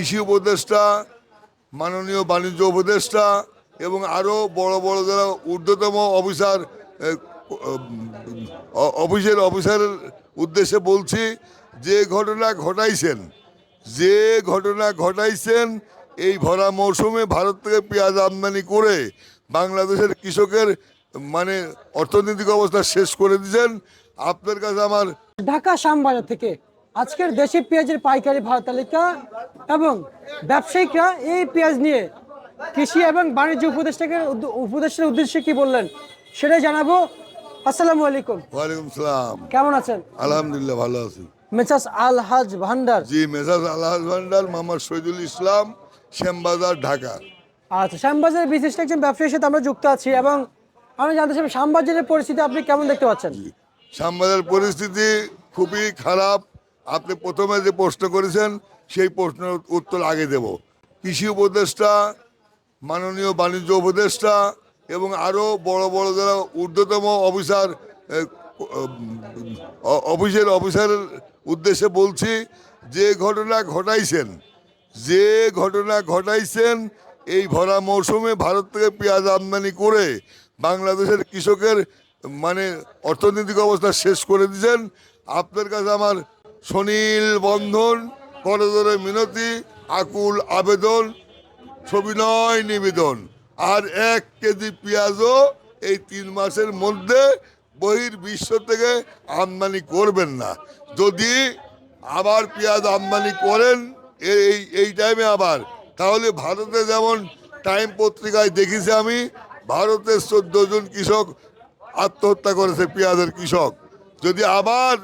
কৃষি উপদেষ্টা, মাননীয় বাণিজ্য উপদেষ্টা এবং আরও বড় বড় যারা ঊর্ধ্বতম অফিসার অফিসের অফিসারের উদ্দেশ্যে বলছি, যে ঘটনা ঘটাইছেন, যে ঘটনা ঘটাইছেন, এই ভরা মৌসুমে ভারত থেকে পেঁয়াজ আমদানি করে বাংলাদেশের কৃষকের মানে অর্থনৈতিক অবস্থা শেষ করে দিয়েছেন। আপনার কাছে আমার ঢাকা শ্যামবাজার থেকে আজকের দেশি পেঁয়াজের পাইকারি ভাড়া তালিকা এবং ব্যবসায়িকরা এই পেঁয়াজ নিয়ে কৃষি এবং বাণিজ্য উপদেষ্টাকে উপদেষ্টার উদ্দেশ্যে কি বললেন সেটাই জানাব। আসসালামু আলাইকুম। ওয়ালাইকুম সালাম। কেমন আছেন? আলহামদুলিল্লাহ ভালো আছি। মেসাস আল হাজ ভান্ডার। জি মেসাজ আল্লাহ ভান্ডার মোহাম্মদ শহীদুল ইসলাম শ্যামবাজার ঢাকা। আচ্ছা শ্যামবাজারের বিশিষ্ট একজন ব্যবসায়ীর সাথে আমরা যুক্ত আছি এবং আমি জানতে চাই শ্যামবাজারের পরিস্থিতি আপনি কেমন দেখতে পাচ্ছেন? শ্যামবাজার পরিস্থিতি খুবই খারাপ। আপনি প্রথমে যে প্রশ্ন করেছেন, সেই প্রশ্নের উত্তর আগে দেব। কৃষি উপদেষ্টা, মাননীয় বাণিজ্য উপদেষ্টা এবং আরও বড় বড় যারা ঊর্ধ্বতম অফিসার অফিসের অফিসারের উদ্দেশ্যে বলছি, যে ঘটনা ঘটাইছেন, যে ঘটনা ঘটাইছেন, এই ভরা মৌসুমে ভারত থেকে পেঁয়াজ আমদানি করে বাংলাদেশের কৃষকের মানে অর্থনৈতিক অবস্থা শেষ করে দিয়েছেন। আপনার কাছে আমার সনীল বন্ধন করজোরে মিনতি, আকুল আবেদন সবিনয় নিবেদন। আর এক কেজি পেঁয়াজও এই তিন মাসের মধ্যে বহির বিশ্ব থেকে আমদানি করবেন না। যদি আবার পেঁয়াজ আমদানি করেন এই এই টাইমে আবার। তাহলে ভারতে যেমন টাইম পত্রিকায় দেখেছি আমি, ভারতের চোদ্দ জন কৃষক আত্মহত্যা করেছে পেঁয়াজের কৃষক। যদি আবার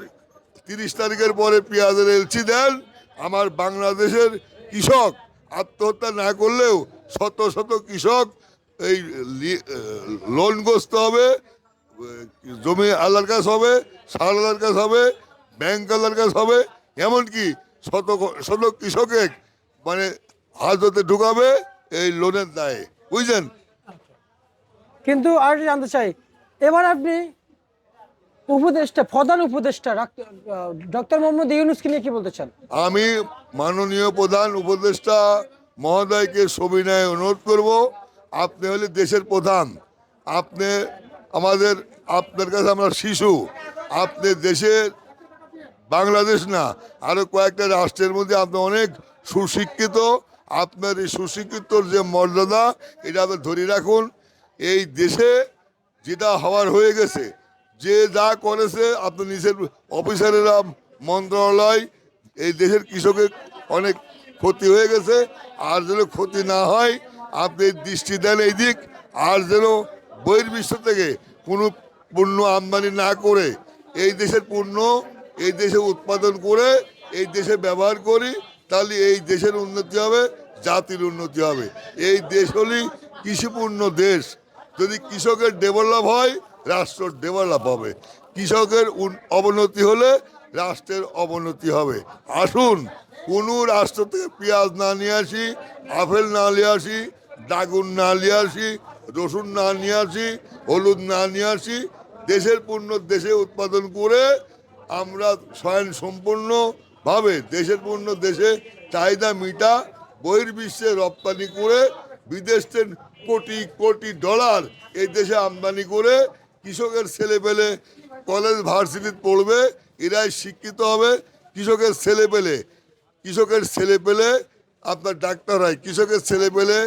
তিরিশ তারিখের পরে পেঁয়াজের এলচি দেন আমার বাংলাদেশের কৃষক। আত্মহত্যা না করলেও শত শত কৃষক এই লি- লোনগ্রস্ত হবে জমি আল্লাহর কাছ হবে, সার আল্লাহর কাছ হবে, ব্যাংক আল্লাহর কাছ হবে, এমনকি শত শত কৃষকের মানে হাজতে ঢুকাবে এই লোনের দায়ে। বুঝলেন? কিন্তু আর জানতে চাই, এবার আপনি উপদেষ্টা, প্রধান উপদেষ্টা ডক্টর মোহাম্মদ ইউনুসকে নিয়ে কি বলতে চান? আমি মাননীয় প্রধান উপদেষ্টা মহোদয়কে সবিনয়ে অনুরোধ করব, আপনি হলে দেশের প্রধান। আপনি আমাদের, আপনার কাছে আমরা শিশু। আপনি দেশের বাংলাদেশ না আরও কয়েকটা রাষ্ট্রের মধ্যে আপনি অনেক সুশিক্ষিত। আপনার এই সুশিক্ষিতর যে মর্যাদা, এটা আপনি ধরে রাখুন। এই দেশে যেটা হওয়ার হয়ে গেছে যে যা করেছে, আপনি নিজের অফিসারেরা, মন্ত্রণালয়, এই দেশের কৃষকের অনেক ক্ষতি হয়ে গেছে। আর যেন ক্ষতি না হয়, আপনি দৃষ্টি দেন এই দিক। আর যেন বহির্বিশ্ব থেকে কোনো পণ্য আমদানি না করে, এই দেশের পণ্য, এই দেশে উৎপাদন করে, এই দেশে ব্যবহার করি, তাহলে এই দেশের উন্নতি হবে, জাতির উন্নতি হবে। এই দেশ হলেই কৃষিপূর্ণ দেশ। যদি কৃষকের ডেভেলপ হয় রাষ্ট্র ডেভেলপ হবে। কৃষকের অবনতি হলে রাষ্ট্রের অবনতি হবে। আসুন, কোনো রাষ্ট্র থেকে পেঁয়াজ না নিয়ে আসি, আপেল না নিয়ে আসি, ডাগুন না নিয়ে আসি, রসুন না নিয়ে আসি, হলুদ না নিয়ে আসি, দেশের পণ্য দেশে উৎপাদন করে আমরা স্বয়ং সম্পূর্ণভাবে দেশের পণ্য দেশে চাহিদা মিটা বহির্বিশ্বে রপ্তানি করে বিদেশে কোটি কোটি ডলার এই দেশে আমদানি করে কৃষকের ছেলে পেলে কলেজ ভার্সিটিতে পড়বে, এরাই শিক্ষিত হবে। কৃষকের ছেলে পেলে কৃষকের ছেলে পেলে আপনার ডাক্তার হয়, কৃষকের ছেলে পেলে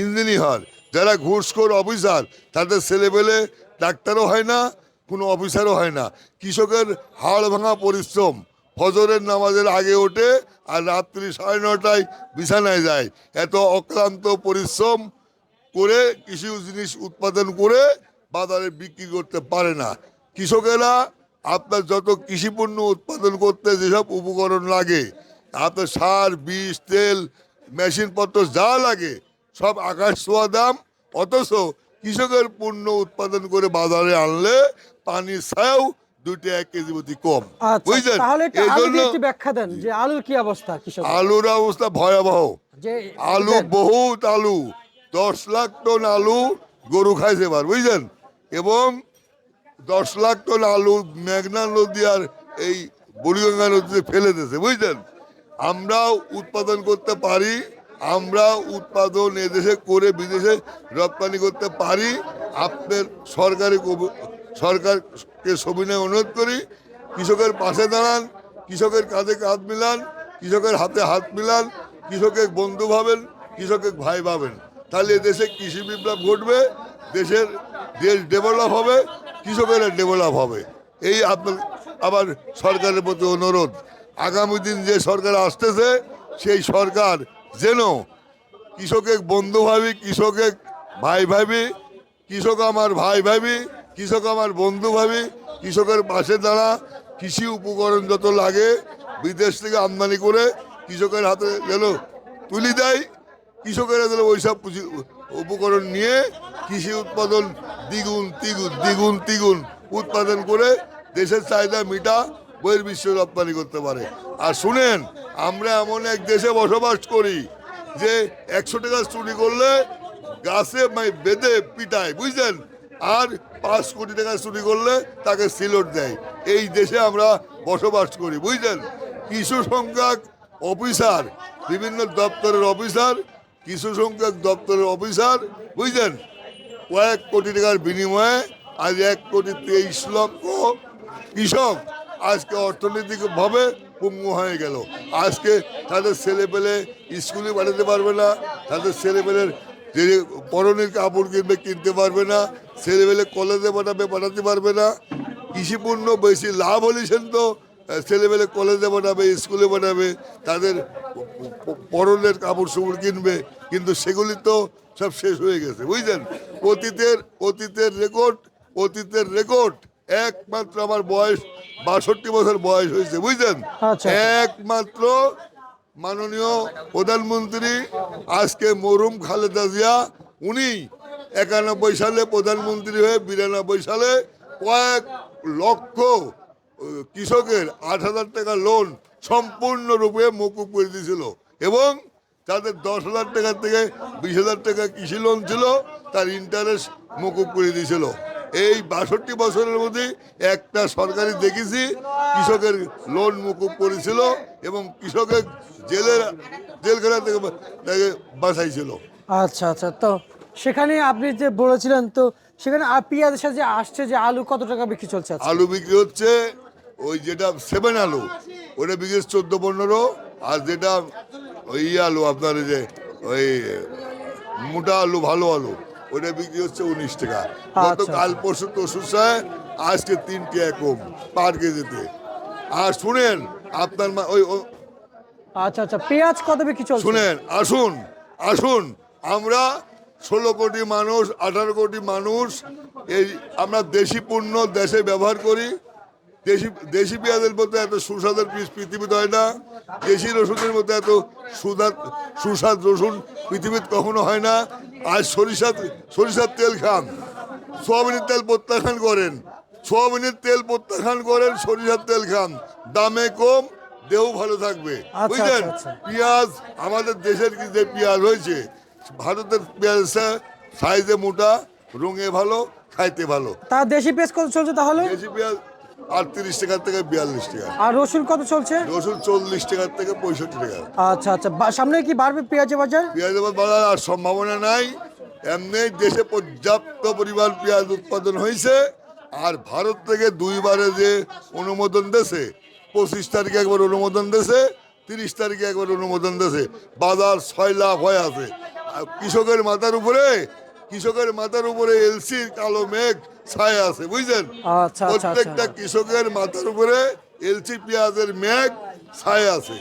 ইঞ্জিনিয়ার, যারা ঘুষখোর অফিসার, তাদের ছেলে পেলে ডাক্তারও হয় না, কোনো অফিসারও হয় না। কৃষকের হাড় ভাঙা পরিশ্রম, ফজরের নামাজের আগে ওঠে আর রাত্রি সাড়ে নটায় বিছানায় যায়। এত অক্লান্ত পরিশ্রম করে কৃষি জিনিস উৎপাদন করে বাজারে বিক্রি করতে পারে না। কৃষকেরা আপনার যত কৃষি পণ্য উৎপাদন করতে যেসব উপকরণ লাগে আপনার সার বীজ তেল মেশিনপত্র যা লাগে সব আকাশ ছোঁয়া দাম। অথচ কৃষকের পণ্য উৎপাদন করে বাজারে আনলে পানির ছায়াও দুইটা এক কেজি প্রতি কম। আচ্ছা বুঝলেন? এই জন্য ব্যাখ্যা দেন যে আলুর কি অবস্থা কৃষক আলুর অবস্থা ভয়াবহ। আলু বহুত আলু দশ লাখ টন আলু গরু খাইছে এবার বুঝলেন? এবং দশ লাখ টন আলু মেঘনা নদী আর এই বুড়িগঙ্গা নদীতে ফেলে দিয়েছে, বুঝলেন? আমরা উৎপাদন করতে পারি আমরা উৎপাদন এদেশে করে বিদেশে রপ্তানি করতে পারি। আপনার সরকারি সরকারকে সবিনয় অনুরোধ করি, কৃষকের পাশে দাঁড়ান, কৃষকের কাঁধে কাঁধ মিলান, কৃষকের হাতে হাত মিলান, কৃষকের বন্ধু ভাবেন, কৃষকের ভাই ভাবেন। তাহলে দেশে কৃষি বিপ্লব ঘটবে, দেশের দেশ ডেভেলপ হবে, কৃষকের ডেভেলপ হবে। এই আপনার আবার সরকারের প্রতি অনুরোধ। আগামী দিন যে সরকার আসতেছে, সেই সরকার যেন কৃষকের বন্ধু ভাবি, কৃষকের ভাই ভাবি, কৃষক আমার ভাই ভাবি, কৃষক আমার বন্ধু ভাবি, কৃষকের পাশে দাঁড়া, কৃষি উপকরণ যত লাগে, বিদেশ থেকে আমদানি করে কৃষকের হাতে যেন তুলি দেয়, কৃষকেরা যেন ওইসব উপকরণ নিয়ে কৃষি উৎপাদন দ্বিগুণ, তিগুণ দ্বিগুণ, তিগুণ উৎপাদন করে দেশের চাহিদা মিটা বইয়ের বিশ্ব রপ্তানি করতে পারে। আর শুনেন, আমরা এমন এক দেশে বসবাস করি যে একশো টাকা চুরি করলে গাছে বেঁধে পিটায়, বুঝলেন? আর পাঁচ কোটি টাকা চুরি করলে তাকে সিলট দেয়। এই দেশে আমরা বসবাস করি, বুঝলেন? কিছু সংখ্যক অফিসার, বিভিন্ন দপ্তরের অফিসার কিছু সংখ্যক দপ্তরের অফিসার, বুঝলেন? কয়েক কোটি টাকার বিনিময়ে আজ এক কোটি তেইশ লক্ষ কৃষক আজকে অর্থনৈতিকভাবে পঙ্গু হয়ে গেল। আজকে তাদের ছেলে পেলে স্কুলে পাঠাতে পারবে না, তাদের ছেলে পেলের যে পরনের কাপড় কিনবে, কিনতে পারবে না ছেলে পেলে কলেজে পাঠাবে, পাঠাতে পারবে না। কৃষিপূর্ণ বেশি লাভ হলেছেন তো ছেলেবেলে কলেজে পাঠাবে, স্কুলে পাঠাবে, তাদের পরনের কাপড় চোপড় কিনবে কিন্তু সেগুলি তো সব শেষ হয়ে গেছে বুঝলেন? অতীতের অতীতের রেকর্ড অতীতের রেকর্ড একমাত্র আমার বয়স বাষট্টি বছর বয়স হয়েছে বুঝলেন? আচ্ছা। একমাত্র মাননীয় প্রধানমন্ত্রী আজকে মরুম খালেদা জিয়া উনি একানব্বই সালে প্রধানমন্ত্রী হয়ে বিরানব্বই সালে কয়েক লক্ষ কৃষকের আট হাজার টাকা লোন সম্পূর্ণরূপে মকুব করে দিয়েছিল। এবং তাদের দশ হাজার টাকা থেকে বিশ হাজার টাকা কৃষি লোন ছিল তার ইন্টারেস্ট মকুব করে দিয়েছিল। এই বাষট্টি বছরের মধ্যে একটা সরকারি দেখেছি কৃষকের লোন মুকুব করেছিল এবং কৃষকের জেলের জেলখানা থেকে বাঁচাইছিল। আচ্ছা আচ্ছা তো সেখানে আপনি যে বলেছিলেন তো সেখানে পেঁয়াজের সাথে যে আসছে যে আলু কত টাকা বিক্রি চলছে আলু বিক্রি হচ্ছে ওই যেটা সেভেন আলু ওটা বিক্রি চোদ্দ পনেরো আর যেটা ওই ইয়ে আলু আপনার যে ওই মোটা আলু ভালো আলু ওটা বিক্রি হচ্ছে উনিশ টাকা। গত আচ্ছা। কাল পরশু তো সুসায় আজকে তিন টাকা কম পার কেজিতে। আর শুনেন আপনার মা- ওই আচ্ছা আচ্ছা পেঁয়াজ কত বিক্রি চলছে? শুনেন আসুন আসুন আমরা ষোলো কোটি মানুষ আঠারো কোটি মানুষ এই আমরা দেশি পণ্য দেশে ব্যবহার করি দেশি দেশি পেঁয়াজের মধ্যে এত সুস্বাদের পিস পৃথিবীতে হয় না দেশি রসুনের মধ্যে এত সুদার সুস্বাদ রসুন পৃথিবীতে কখনো হয় না। আজ সরিষা সরিষার তেল খান সোয়াবিনের তেল প্রত্যাখ্যান করেন সোয়াবিনের তেল প্রত্যাখ্যান করেন সরিষার তেল খান। দামে কম দেহ ভালো থাকবে। আচ্ছা, বুঝলেন? আচ্ছা, আচ্ছা। পেঁয়াজ আমাদের দেশের কি যে পেঁয়াজ হয়েছে ভারতের পেঁয়াজ সাইজে মোটা রঙে ভালো খাইতে ভালো। তা দেশি পেঁয়াজ কত চলছে তাহলে? দেশি পেঁয়াজ আটত্রিশ টাকার থেকে বিয়াল্লিশ টাকা। আর রসুন কত চলছে? রসুন চল্লিশ টাকার থেকে পঁয়ষট্টি টাকা। আচ্ছা আচ্ছা। বা- সামনে কি বাড়বে পেঁয়াজের বাজার? পেঁয়াজের বাজার আর সম্ভাবনা নাই। এমনি দেশে পর্যাপ্ত পরিমাণ পেঁয়াজ উৎপাদন হয়েছে। আর ভারত থেকে দুইবারে যে অনুমোদন দেশে পঁচিশ তারিখে একবার অনুমোদন দেশে তিরিশ তারিখে একবার অনুমোদন দেশে বাজার ছয় লাখ হয়ে আছে। আর কৃষকের মাথার উপরে কৃষকের মাথার উপরে এলসি কালো মেঘ ছায় আছে বুঝলেন? আচ্ছা, আচ্ছা, প্রত্যেকটা আচ্ছা। কৃষকের মাথার উপরে এলসি পেঁয়াজের মেঘ ছায় আছে।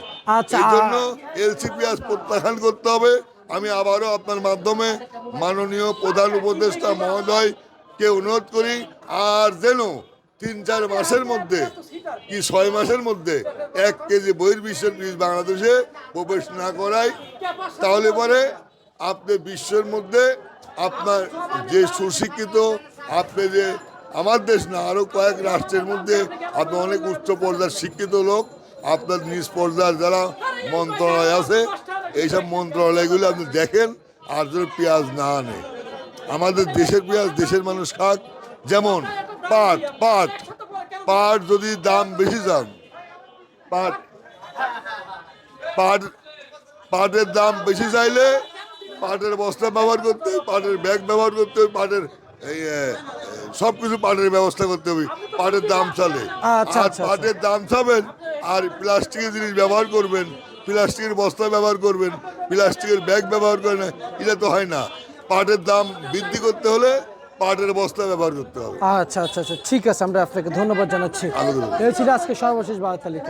এই জন্য এলসি পেঁয়াজ প্রত্যাখ্যান করতে হবে। আমি আবারও আপনার মাধ্যমে মাননীয় প্রধান উপদেষ্টা মহোদয়কে অনুরোধ করি আর যেন তিন চার মাসের মধ্যে কি ছয় মাসের মধ্যে এক কেজি বহির্বিশ্বের বীজ বাংলাদেশে প্রবেশ না করায় তাহলে পরে আপনি বিশ্বের মধ্যে আপনার যে সুশিক্ষিত, আপনি যে আমার দেশ না আরও কয়েক রাষ্ট্রের মধ্যে আপনি অনেক উচ্চ পর্যায়ের শিক্ষিত লোক, আপনার নিজ পর্যায়ের যারা মন্ত্রণালয় আছে, এইসব মন্ত্রণালয়গুলো আপনি দেখেন, আর যেন পেঁয়াজ না আনে। আমাদের দেশের পেঁয়াজ দেশের মানুষ খাক। যেমন, পাট পাট পাট যদি দাম বেশি যান পাট পাট, পাটের দাম বেশি চাইলে পাটের বস্তা ব্যবহার করতে হবে পাটের ব্যাগ ব্যবহার করতে হবে পাটের এই সব কিছু পাটের ব্যবস্থা করতে হবে। পাটের দাম চলে। আচ্ছা, আর আচ্ছা, পাটের দাম চাবেন আর প্লাস্টিকের জিনিস ব্যবহার করবেন প্লাস্টিকের বস্তা ব্যবহার করবেন প্লাস্টিকের ব্যাগ ব্যবহার করেন এটা তো হয় না। পাটের দাম বৃদ্ধি করতে হলে পাটের বস্তা ব্যবহার করতে হবে। আচ্ছা আচ্ছা আচ্ছা ঠিক আছে আমরা আপনাকে ধন্যবাদ জানাচ্ছি। আলহামদুলিল্লাহ। এই ছিল আজকে সর্বশেষ বাজার তালিকা